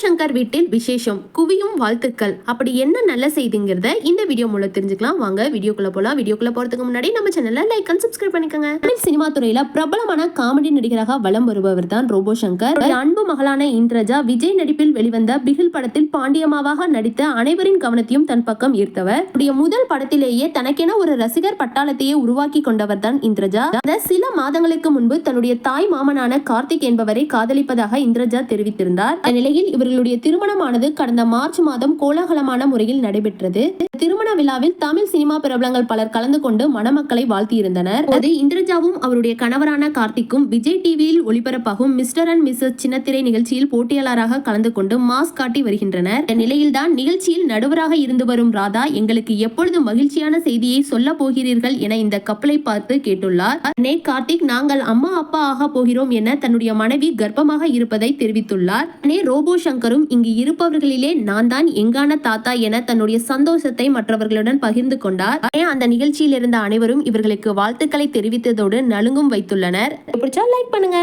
சங்கர் வீட்டில் விசேஷம் குவியும் வாழ்த்துக்கள். அப்படி என்ன நல்ல செய்திங்கிறத இந்த வீடியோ மூலம் தெரிஞ்சுக்கலாம். வாங்க வீடியோக்குள்ள போலாம். வீடியோக்குள்ள போறதுக்கு முன்னாடி நம்ம சேனல்ல லைக் அண்ட் சப்ஸ்கிரைப் பண்ணிக்கோங்க. தமிழ் சினிமா துறையில பிரபலமான காமெடி நடிகராக வலம் வருபவர் தான் ரோபோ சங்கர். அன்பு மகளான இந்திரஜா விஜய் நடிப்பில் வெளிவந்த பிகில் படத்தில் பாண்டியம்மாவாக நடித்த அனைவரின் கவனத்தையும் தன் பக்கம் ஈர்த்தவர். முதல் படத்திலேயே தனக்கென ஒரு ரசிகர் பட்டாளத்தையே உருவாக்கி கொண்டவர் தான் இந்திரஜா. சில மாதங்களுக்கு முன்பு தன்னுடைய தாய் மாமனான கார்த்திக் என்பவரை காதலிப்பதாக இந்திரஜா தெரிவித்திருந்தார். இந்நிலையில் இவர்களுடைய திருமணமானது கடந்த மார்ச் மாதம் கோலாகலமான முறையில் நடைபெற்றது. திருமண விழாவில் தமிழ் சினிமா பிரபலங்கள் பலர் கலந்து கொண்டு மணமக்களை வாழ்த்தியிருந்தனர். அது இந்திரஜாவும் அவருடைய கணவரான கார்த்திக்கும் விஜய் டிவியில் ஒளிபரப்பாகும் மிஸ்டர் அண்ட் மிஸ்ஸஸ் சின்னத்திரை நிகழ்ச்சியில் போட்டியாளராக கலந்து கொண்டு மாஸ் காட்டி வருகின்றனர். இந்த நிலையில்தான் நிகழ்ச்சியில் நடுவராக இருந்து வரும் ராதா எங்களுக்கு எப்பொழுது மகிழ்ச்சியான செய்தியை சொல்ல போகிறீர்கள் என இந்த கப்பலை பார்த்து கேட்டுள்ளார். நே கார்த்திக் நாங்கள் அம்மா அப்பா ஆக போகிறோம் என தன்னுடைய மனைவி கர்ப்பமாக இருப்பதை தெரிவித்துள்ளார். நே ரோபோ சங்கரும் இங்கு இருப்பவர்களிலே நான் தான் எங்கான தாத்தா என தன்னுடைய சந்தோஷத்தை மற்றவர்களுடன் பகிர்ந்து கொண்டார். அந்த நிகழ்ச்சியில் இருந்த அனைவரும் இவர்களுக்கு வாழ்த்துக்களை தெரிவித்ததோடு நலுங்கும் வைத்துள்ளனர். பிடிச்சா லைக் பண்ணுங்க.